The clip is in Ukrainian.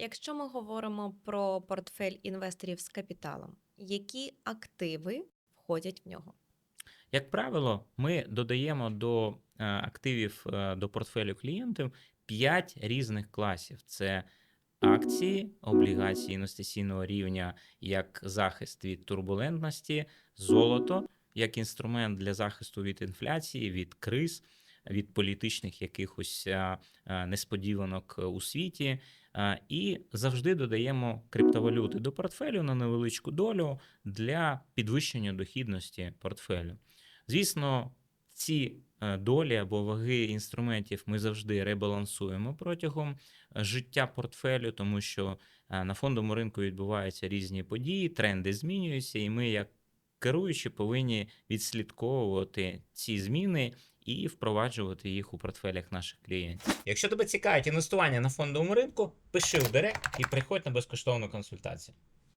Якщо ми говоримо про портфель інвесторів з капіталом, які активи входять в нього? Як правило, ми додаємо до е, активів е, до портфелю клієнтів 5 різних класів: це акції, облігації інвестиційного рівня як захист від турбулентності, золото як інструмент для захисту від інфляції, від криз, від політичних якихось е, е, несподіванок у світі. Е, І завжди додаємо криптовалюти до портфелю на невеличку долю для підвищення дохідності портфелю. Звісно, ці долі або ваги інструментів ми завжди ребалансуємо протягом життя портфелю, тому що на фондовому ринку відбуваються різні події, тренди змінюються, і ми, як керуючі, повинні відслідковувати ці зміни і впроваджувати їх у портфелях наших клієнтів. Якщо тебе цікавить інвестування на фондовому ринку, пиши в директ і приходь на безкоштовну консультацію.